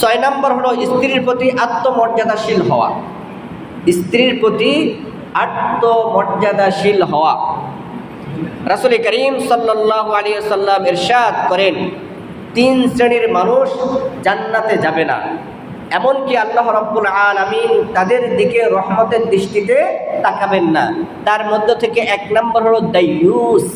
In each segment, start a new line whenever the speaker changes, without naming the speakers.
ছয় নম্বর হলো স্ত্রীর প্রতি আত্মমর্যাদাশীল হওয়া। স্ত্রীর প্রতি আত্মমর্যাদাশীল হওয়া। রাসুল করিম সাল্লাহ আলী সাল্লাম ইরশাদ করেন, তিন শ্রেণির মানুষ জান্নাতে যাবে না। এমনকি আল্লাহ রব্বুল আলমিন তাদের দিকে রহমতের দৃষ্টিতে তাকাবেন না। তার মধ্য থেকে এক নম্বর হলো দাইয়ুস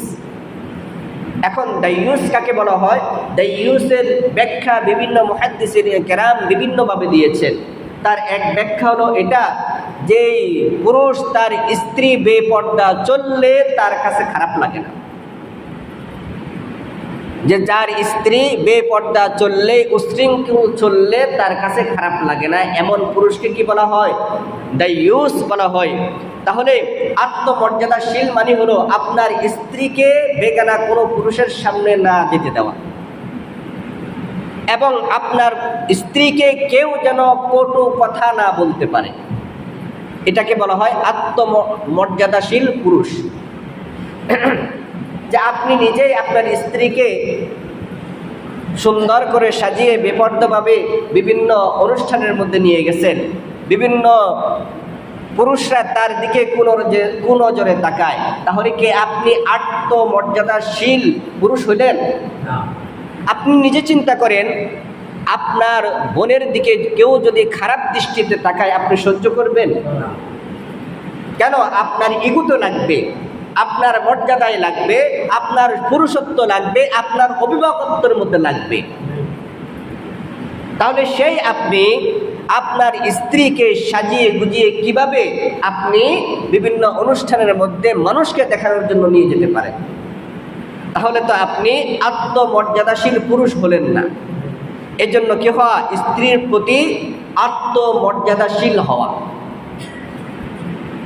এখন দাইয়ুস কাকে বলা হয়? দাইয়ুসের ব্যাখ্যা বিভিন্ন মহাদ্দিসের গ্রাম বিভিন্নভাবে দিয়েছেন। তার এক ব্যাখ্যা হলো এটা যে পুরুষ তার স্ত্রী বেপর্দা চললে তার কাছে খারাপ লাগে না। যে যার স্ত্রী বেপর্দা চললে, উশৃঙ্খল চললে তার কাছে খারাপ লাগে না। এমন পুরুষকে কি বলা হয়? দাইয়ুস বলা হয়। তাহলে আত্মমর্যাদাশীল মানে হলো আপনার স্ত্রীকে বেগানা কোনো পুরুষের সামনে না যেতে দেওয়া। এবং আপনার স্ত্রীকে কেউ যেন কটু কথা না বলতে পারে। এটাকে বলা হয় আত্মমর্যাদাশীল পুরুষ। যে আপনি নিজেই আপনার স্ত্রীকে সুন্দর করে সাজিয়ে বেপর্দভাবে বিভিন্ন অনুষ্ঠানের মধ্যে নিয়ে গেছেন। বিভিন্ন পুরুষরা তার দিকে কোন কোন নজরে তাকায়। তাহলে কি আপনি আত্মমর্যাদাশীল পুরুষ হইলেন? আপনি নিজে চিন্তা করেন আপনার বোনের দিকে কেউ যদি খারাপ দৃষ্টিতে তাকায় আপনি সহ্য করবেন? কেন? আপনার ইগুতো লাগবে। আপনার মর্যাদায় লাগবে, আপনার পুরুষত্ব লাগবে, আপনার অভিভাবকত্বের মধ্যে লাগবে। তাহলে সেই আপনি আপনার স্ত্রীকে সাজিয়ে গুজিয়ে কীভাবে আপনি বিভিন্ন অনুষ্ঠানের মধ্যে মানুষকে দেখানোর জন্য নিয়ে যেতে পারেন? তাহলে তো আপনি আত্মমর্যাদাশীল পুরুষ হলেন না। এজন্য কি হওয়া স্ত্রীর প্রতি আত্মমর্যাদাশীল হওয়া।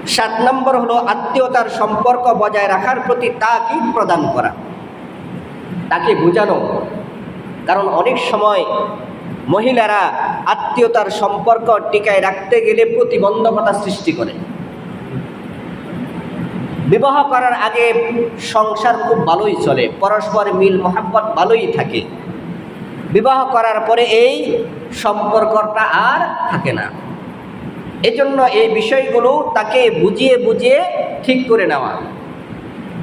সাত নম্বর হলো আত্মীয়তার সম্পর্ক বজায় রাখার প্রতি তাকিদ প্রদান করা। তাকে বোঝানো। কারণ অনেক সময় মহিলারা আত্মীয়তার সম্পর্ক টিকায় রাখতে গেলে প্রতিবন্ধকতা সৃষ্টি করে। বিবাহ করার আগে সংসার খুব ভালোই চলে, পরস্পর মিল, মোহাব্বত ভালোই থাকে। বিবাহ করার পরে এই সম্পর্কটা আর থাকে না। এজন্য এই বিষয়গুলো তাকে বুঝিয়ে বুঝিয়ে ঠিক করে নেওয়া।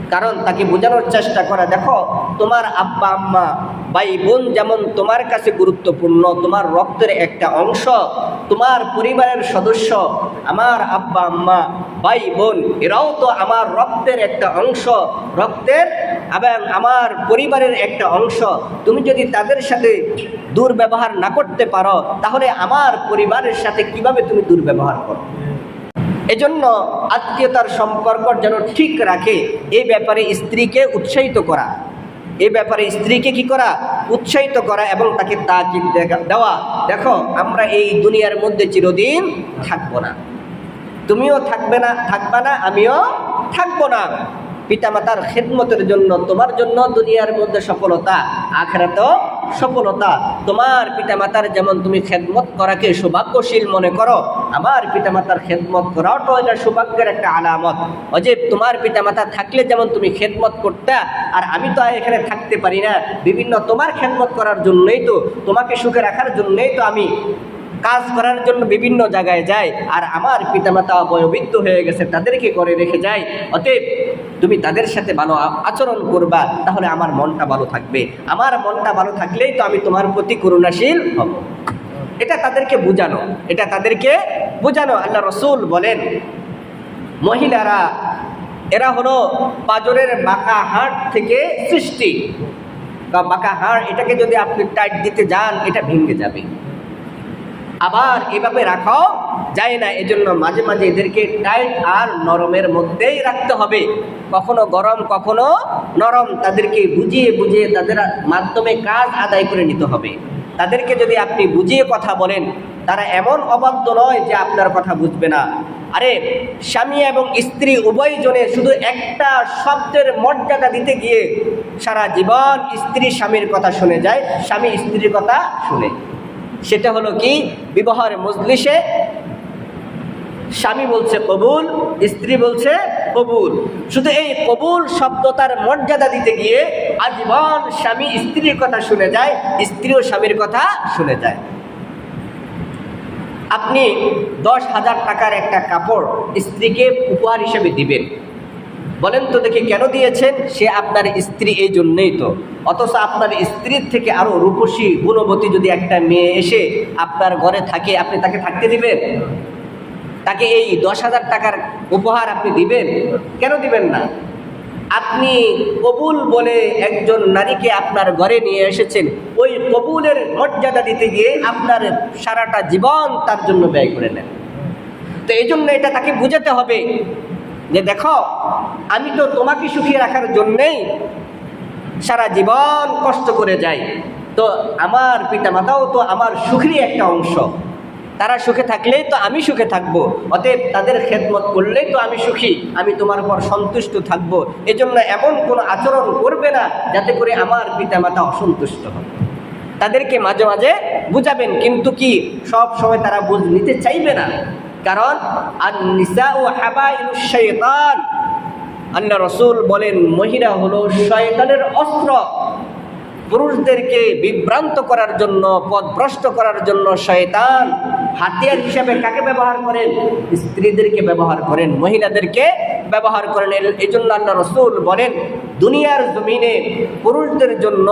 কারণ তাকে বোঝানোর চেষ্টা করা, দেখো, তোমার আব্বা, আম্মা ভাই বোন যেমন তোমার কাছে গুরুত্বপূর্ণ, তোমার রক্তের একটা অংশ, তোমার পরিবারের সদস্য, আমার আব্বা, আম্মা ভাই বোন এরাও তো আমার রক্তের একটা অংশ, রক্তের এবং আমার পরিবারের একটা অংশ, তুমি যদি তাদের সাথে দুর্ব্যবহার না করতে পারো, তাহলে আমার পরিবারের সাথে কীভাবে তুমি দুর্ব্যবহার করো? এজন্য আত্মীয়তার সম্পর্ক যেন ঠিক রাখে এই ব্যাপারে স্ত্রীকে উৎসাহিত করা। এই ব্যাপারে স্ত্রীকে কি করা? উৎসাহিত করা এবং তাকে তাকিদ দেওয়া। দেখো, আমরা এই দুনিয়ার মধ্যে চিরদিন থাকব না। তুমিও থাকবে না, থাকবা না, আমিও থাকব না। পিতামাতার খেদমতের জন্য, তোমার জন্য দুনিয়ার মধ্যে সফলতা আখেরাত সফলতা। তোমার পিতামাতার যেমন তুমি খেদমত করাকে সৌভাগ্যশীল মনে করো, আমার পিতামাতার খেদমত করাও তো এটা সৌভাগ্যের একটা আলামত। অজেব তোমার পিতামাতা থাকলে যেমন তুমি খেদমত করতে, আর আমি তো এখানে থাকতে পারি না। বিভিন্ন তোমার খেদমত করার জন্যই তো, তোমাকে সুখে রাখার জন্যই তো আমি কাজ করার জন্য বিভিন্ন জায়গায় যায় আর আমার পিতামাতা বয়োবৃদ্ধ হয়ে গেছে, তাদেরকে করে রেখে যায় অতএব তুমি তাদের সাথে ভালো আচরণ করবা, তাহলে আমার মনটা ভালো থাকবে। আমার মনটা ভালো থাকলেই তো আমি তোমার প্রতি করুণাশীল হব। এটা তাদেরকে বোঝানো, এটা তাদেরকে বোঝানো। আল্লাহ রসুল বলেন, মহিলারা, এরা হলো পাজরের বাঁকা হাট থেকে সৃষ্টি। বা বাঁকা হাড়, এটাকে যদি আপনি টাইট দিতে যান, এটা ভেঙে যাবে। আবার এভাবে রাখাও যায় না। এজন্য মাঝে মাঝে এদেরকে টাইট আর নরমের মধ্যেই রাখতে হবে। কখনো গরম, কখনো নরম। তাদেরকে বুঝিয়ে বুঝিয়ে তাদের মাধ্যমে কাজ আদায় করে নিতে হবে। তাদেরকে যদি আপনি বুঝিয়ে কথা বলেন, তারা এমন অবাধ্য নয় যে আপনার কথা বুঝবে না। আরে, স্বামী এবং স্ত্রী উভয় জনে শুধু একটা শব্দের মর্যাদা দিতে গিয়ে সারা জীবন স্ত্রী স্বামীর কথা শুনে যায়, স্বামী স্ত্রীর কথা শুনে। সেটা হলো কি? বিবাহের মজলিসে স্বামী বলছে কবুল, স্ত্রী বলছে কবুল। শুধু এই কবুল শব্দতার মর্যাদা দিতে গিয়ে আজীবন স্বামী স্ত্রীর কথা শুনে যায়, স্ত্রীও স্বামীর কথা শুনে যায়। আপনি দশ হাজার টাকার একটা কাপড় স্ত্রীকে উপহার হিসেবে দিবেন। বলেন তো দেখি কেন দিয়েছেন? সে আপনার স্ত্রী এই জন্যই তো। অথচ আপনার স্ত্রীর থেকে আরও রূপসী, গুণবতী যদি একটা মেয়ে এসে আপনার ঘরে থাকে, আপনি তাকে থাকতে দিবেন? তাকে এই দশ হাজার টাকার উপহার আপনি দিবেন? কেন দিবেন না? আপনি কবুল বলে একজন নারীকে আপনার ঘরে নিয়ে এসেছেন। ওই কবুলের মর্যাদা দিতে গিয়ে আপনার সারাটা জীবন তার জন্য ব্যয় করে নেন। তো এই জন্য এটা তাকে বুঝাতে হবে। যে দেখো, আমি তো তোমাকে সুখী রাখার জন্যেই সারা জীবন কষ্ট করে যাই। তো আমার পিতামাতাও তো আমার সুখেরই একটা অংশ। তারা সুখে থাকলেই তো আমি সুখে থাকব। অতএব তাদের খেদমত করলেই তো আমি সুখী, আমি তোমার উপর সন্তুষ্ট থাকব। এজন্য এমন কোনো আচরণ করবে না, যাতে করে আমার পিতামাতা অসন্তুষ্ট হবে তাদেরকে মাঝে মাঝে বুঝাবেন, কিন্তু কি সব সময় তারা বুঝ নিতে চাইবে না? কারণ শৈতান আল্লাহ রসুল বলেন, মহিলা হলো শয়তানের অস্ত্র। পুরুষদেরকে বিভ্রান্ত করার জন্য পথভ্রষ্ট করার জন্য শয়তান হাতিয়ার হিসাবে কাকে ব্যবহার করেন? স্ত্রীদেরকে ব্যবহার করেন, মহিলাদেরকে ব্যবহার করেন। এই জন্য আল্লাহ রসুল বলেন, দুনিয়ার জমিনে পুরুষদের জন্য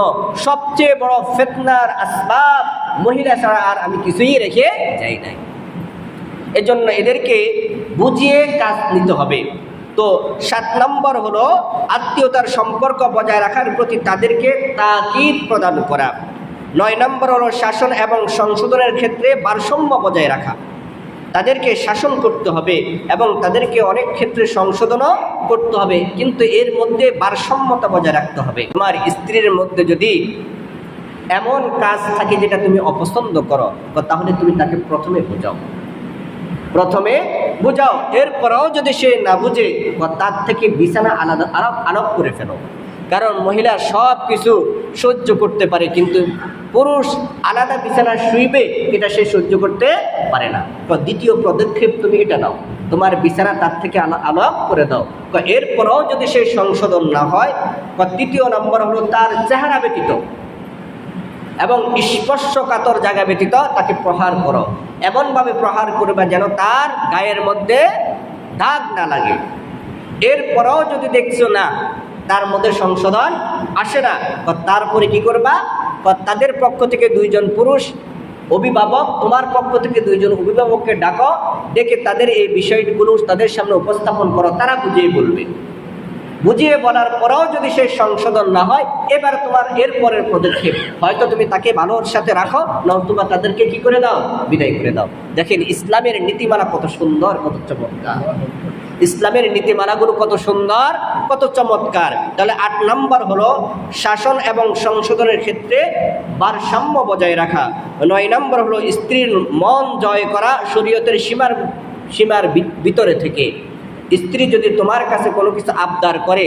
সবচেয়ে বড় ফেতনার আসবাব মহিলা ছাড়া আর আমি কিছুই রেখে যাই নাই। এজন্য এদেরকে বুঝিয়ে কাজ নিতে হবে। তো সাত নম্বর হলো আত্মীয়তার সম্পর্ক বজায় রাখার প্রতি তাদেরকে তাকিদ প্রদান করা। নয় নম্বর হলো শাসন এবং সংশোধনের ক্ষেত্রে ভারসাম্য বজায় রাখা। তাদেরকে শাসন করতে হবে এবং তাদেরকে অনেক ক্ষেত্রে সংশোধনও করতে হবে, কিন্তু এর মধ্যে ভারসাম্যতা বজায় রাখতে হবে। তোমার স্ত্রীর মধ্যে যদি এমন কাজ থাকে যেটা তুমি অপছন্দ করো, তাহলে তুমি তাকে প্রথমে বোঝাও। প্রথমে বুঝাও, এরপরেও যদি সে না বুঝে তার থেকে বিছানা আলাদা আলাপ আলাপ করে ফেলো। কারণ মহিলা সব কিছু সহ্য করতে পারে, কিন্তু পুরুষ আলাদা বিছানা শুইবে, এটা সে সহ্য করতে পারে না। দ্বিতীয় পদক্ষেপ তুমি এটা নাও, তোমার বিছানা তার থেকে আলা- আলাপ করে দাও। এরপরেও যদি সে সংশোধন না হয় তৃতীয় নম্বর হলো তার চেহারা ব্যতীত। এবং স্পর্শকাতর জায়গা ব্যতীত তাকে প্রহার করো। এমনভাবে প্রহার করবে যেন তার গায়ের মধ্যে দাগ না লাগে। এরপরেও যদি দেখছ না, তার মধ্যে সংশোধন আসে না তারপরে কি করবা? তাদের পক্ষ থেকে দুইজন পুরুষ অভিভাবক, তোমার পক্ষ থেকে দুইজন অভিভাবককে ডাকো, ডেকে তাদের এই বিষয়গুলো তাদের সামনে উপস্থাপন করো, তারা বুঝিয়ে বলবে। বুঝিয়ে বলার পরেও যদি সে সংশোধন না হয়, এবার তোমার এর পরের পদক্ষেপ। হয়তো তুমি তাকে ভালোর সাথে রাখো নতুবা তাদেরকে কি করে দাও? বিদায় করে দাও। দেখেন, ইসলামের নীতিমালা কত সুন্দর, কত চমৎকার। ইসলামের নীতিমালাগুলো কত সুন্দর, কত চমৎকার। তাহলে আট নম্বর হলো, শাসন এবং সংশোধনের ক্ষেত্রে ভারসাম্য বজায় রাখা। নয় নম্বর হলো, স্ত্রীর মন জয় করা, শরীয়তের সীমার সীমার ভিতরে থেকে। স্ত্রী যদি তোমার কাছে কোনো কিছু আবদার করে,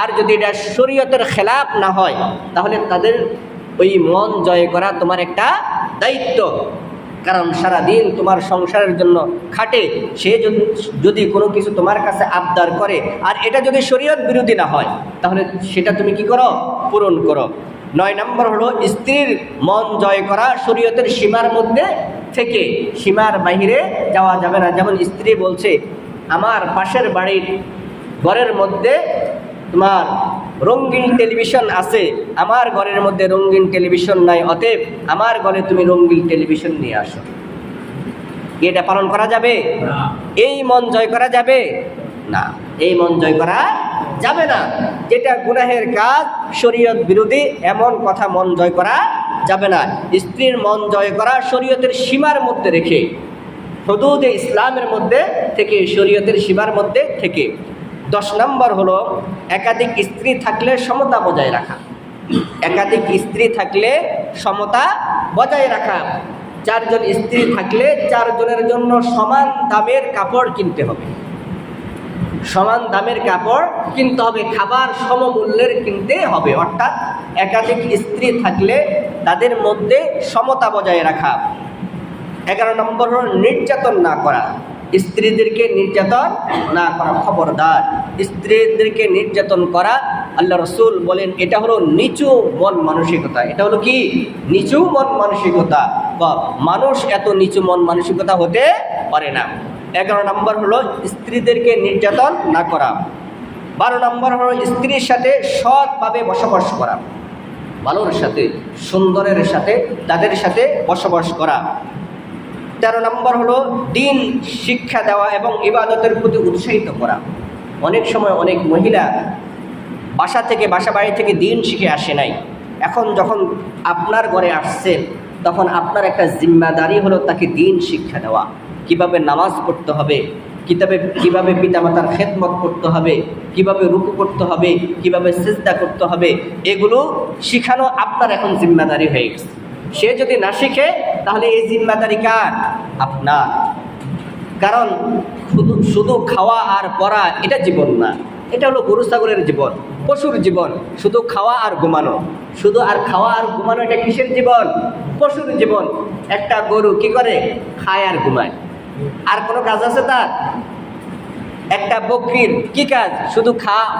আর যদি এটা শরীয়তের খেলাপ না হয়, তাহলে তাদের ওই মন জয় করা তোমার একটা দায়িত্ব। কারণ সারাদিন তোমার সংসারের জন্য খাটে, সে যদি কোনো কিছু তোমার কাছে আবদার করে, আর এটা যদি শরীয়ত বিরোধী না হয়, তাহলে সেটা তুমি কি করো? পূরণ করো। নয় নম্বর হলো স্ত্রীর মন জয় করা শরীয়তের সীমার মধ্যে থেকে, সীমার বাহিরে যাওয়া যাবে না। যেমন স্ত্রী বলছে আমার পাশের বাড়ির ঘরের মধ্যে তোমার রঙিন টেলিভিশন আছে। আমার ঘরের মধ্যে রঙিন টেলিভিশন নাই অতএব আমার ঘরে তুমি রঙিন টেলিভিশন নিয়ে আসো। এটা পালন করা যাবে? এই মন জয় করা যাবে? না। এই মন জয় করা যাবে না। যেটা গুনাহের কাজ শরীয়ত বিরোধী এমন কথা মন জয় করা যাবে না। স্ত্রীর মন জয় করা শরীয়তের সীমার মধ্যে রেখে হদুদে ইসলামের মধ্যে থেকে, শরীয়তের সীমার মধ্যে থেকে। দশ নম্বর হলো, একাধিক স্ত্রী থাকলে সমতা বজায় রাখা। একাধিক স্ত্রী থাকলে সমতা বজায় রাখা। চারজন স্ত্রী থাকলে চারজনের জন্য সমান দামের কাপড় কিনতে হবে। সমান দামের কাপড় কিনতে হবে, খাবার সমমূল্যের কিনতে হবে। অর্থাৎ একাধিক স্ত্রী থাকলে তাদের মধ্যে সমতা বজায় রাখা। এগারো নম্বর হল নির্যাতন না করা। স্ত্রীদেরকে নির্যাতন না করা, খবরদার। স্ত্রীদেরকে নির্যাতন করা, আল্লাহ রসুল বলেন, এটা হলো নিচু মন মানসিকতা। এটা হলো কি? নিচু মন মানসিকতা। বা মানুষ এত নিচু মন মানসিকতা হতে পারে না। এগারো নম্বর হলো স্ত্রীদেরকে নির্যাতন না করা। বারো নম্বর হলো স্ত্রীর সাথে সৎভাবে বসবাস করা। ভালোর সাথে, সুন্দরের সাথে, তাদের সাথে বসবাস করা। তেরো নম্বর হলো দিন, শিক্ষা দেওয়া এবং ইবাদতের প্রতি উৎসাহিত করা। অনেক সময় অনেক মহিলা বাসা থেকে বাসা বাড়ি থেকে দিন শিখে আসে নাই। এখন যখন আপনার ঘরে আসছে, তখন আপনার একটা জিম্মাদারি হলো তাকে দিন শিক্ষা দেওয়া। কীভাবে নামাজ পড়তে হবে, কিতাবে, কীভাবে পিতামাতার খেদমত করতে হবে, কীভাবে রুকু করতে হবে, কীভাবে চেষ্টা করতে হবে, এগুলো শিখানো আপনার এখন জিম্মাদারি হয়ে গেছে। সে যদি না শিখে, তাহলে এই জিম্মাদারি কার? আপনার। কারণ শুধু শুধু খাওয়া আর পড়া, এটা জীবন না। এটা হলো গরু, ছাগলের জীবন, পশুর জীবন। শুধু খাওয়া আর ঘুমানো। শুধু আর খাওয়া আর ঘুমানো, এটা কিসের জীবন? পশুর জীবন। একটা গরু কি করে? খায় আর ঘুমায়। আর কোনো কাজ আছে তার? একটা বকরির কি কাজ? শুধু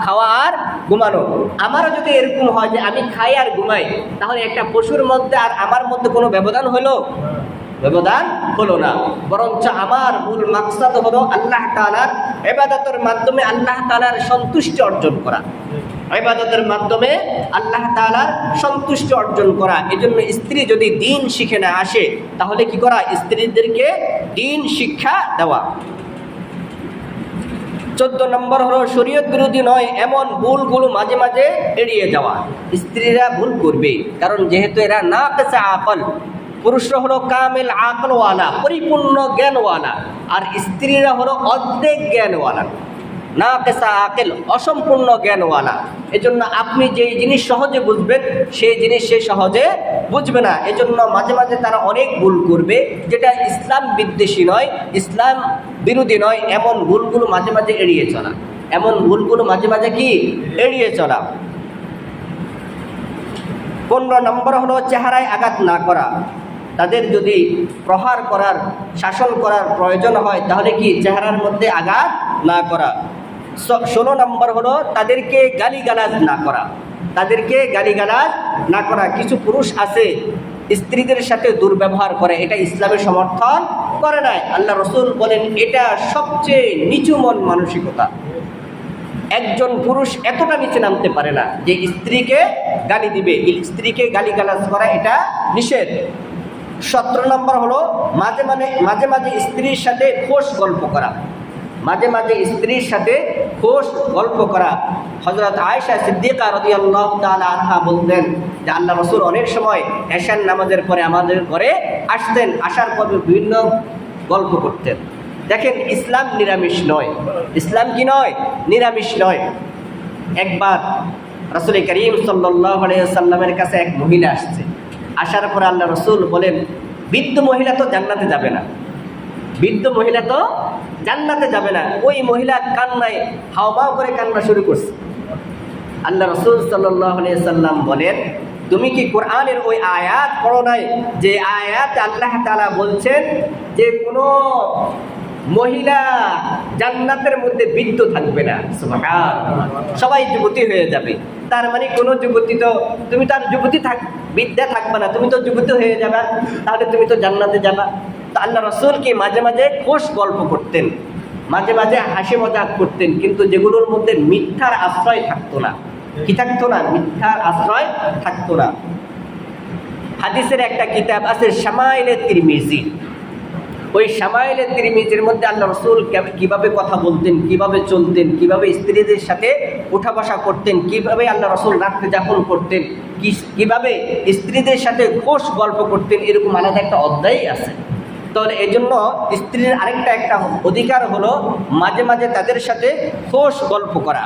খাওয়া আর ঘুমানো। আমারও যদি এরকম হয় যে আমি খাই আর ঘুমাই, তাহলে একটা পশুর মধ্যে আর আমার মধ্যে কোনো ব্যবধান হলো? ব্যবধান হলো না। বরঞ্চ আমার মূল মাকসাদ হলো আল্লাহ তালার এবাদতের মাধ্যমে আল্লাহ তালার সন্তুষ্টি অর্জন করা। এবাদতের মাধ্যমে আল্লাহ তালার সন্তুষ্টি অর্জন করা। এজন্য স্ত্রী যদি দিন শিখে না আসে, তাহলে কি করা? স্ত্রীদেরকে দিন শিক্ষা দেওয়া। চোদ্দ নম্বর হলো শরীয়ত বিরোধী নয়, এমন ভুলগুলো মাঝে মাঝে এড়িয়ে যাওয়া। স্ত্রীরা ভুল করবে, কারণ যেহেতু এরা না পেছে আকল, পুরুষরা হলো কামেল আকলওয়ালা, পরিপূর্ণ জ্ঞানওয়ালা, আর স্ত্রীরা হলো অর্ধেক জ্ঞানওয়ালা। না পেশা আকেল, অসম্পূর্ণ জ্ঞানওয়ালা। এজন্য আপনি যেই জিনিস সহজে বুঝবেন, সেই জিনিস সে সহজে বুঝবে না। এজন্য মাঝে মাঝে তারা অনেক ভুল করবে, যেটা ইসলাম বিদ্বেষী নয়। ইসলাম বিরোধী নয়, এমন ভুলগুলো মাঝে মাঝে এড়িয়ে চলা। এমন ভুলগুলো মাঝে মাঝে কি? এড়িয়ে চলা। পনেরো নম্বর হলো চেহারায় আঘাত না করা। তাদের যদি প্রহার করার, শাসন করার প্রয়োজন হয়, তাহলে কি চেহারার মধ্যে আঘাত না করা? ষোলো নম্বর হলো তাদেরকে গালিগালাজ না করা। তাদেরকে গালিগালাজ না করা। কিছু পুরুষ আছে, স্ত্রীদের সাথে দুর্ব্যবহার করে। এটা ইসলামের সমর্থন করে নাই। আল্লাহ রসুল বলেন, এটা সবচেয়ে নিচু মন মানসিকতা। একজন পুরুষ এতটা নিচে নামতে পারে না যে স্ত্রীকে গালি দিবে। স্ত্রীকে গালি গালাজ করা এটা নিষেধ। সতেরো নম্বর হলো, মাঝে মাঝে মাঝে মাঝে স্ত্রীর সাথে খোশ গল্প করা। মাঝে মাঝে স্ত্রীর সাথে খোশ গল্প করা। হজরত আয়েশা সিদ্দিকা রদি আল্লাহ আনহা বলতেন যে, আল্লাহ রসুল অনেক সময় এশান নামাজের পরে আমাদের ঘরে আসতেন। আসার পর বিভিন্ন গল্প করতেন। দেখেন, ইসলাম নিরামিষ নয়। ইসলাম কি নয়? নিরামিষ নয়। একবার রসুল করিম সাল্লাহ সাল্লামের কাছে এক মহিলা আসছে। আসার পর আল্লাহ রসুল বলেন, বৃদ্ধ মহিলা তো জান্নাতে যাবে না। বৃদ্ধ মহিলা তো জান্নাতে যাবে না। ওই মহিলা কান্নায় হাওমাও করে কান্না শুরু করছে। আল্লাহ রসুল সাল্লাহ সাল্লাম বলেন তুমি কি কোরআনের ওই আয়াত পড়ো নাই? যে আয়াত আল্লাহ তালা বলছেন যে কোনো মহিলা জান্নাতের মধ্যে বৃদ্ধ থাকবে না। সবাই যুবতী হয়ে যাবে। তার মানে কোনো যুবতী তো, তুমি তার যুবতী থাক, বিদ্যা থাকবে না। তুমি তো যুবতী হয়ে যাবে। তাহলে তুমি তো জান্নাতে যাবা। তো আল্লাহ রসুল কি মাঝে মাঝে খোশ গল্প করতেন। মাঝে মাঝে হাসি মজাক করতেন। কিন্তু যেগুলোর মধ্যে মিথ্যার আশ্রয় থাকতো না। কি থাকতো না? মিথ্যার আশ্রয় থাকতো না। হাদিসের একটা কিতাব আছে, শামাইলে তিরমিজি। ওই শামাইলে তিরমিজির মধ্যে আল্লাহ রসুল কীভাবে কথা বলতেন, কীভাবে চলতেন, কীভাবে স্ত্রীদের সাথে উঠা বসা করতেন, কীভাবে আল্লাহ রসুল রাত্রে যাপন করতেন কীভাবে স্ত্রীদের সাথে খোশ গল্প করতেন, এরকম আলাদা একটা অধ্যায় আছে। তাহলে এই জন্য স্ত্রীর আরেকটা একটা অধিকার হলো মাঝে মাঝে তাদের সাথে খোশ গল্প করা।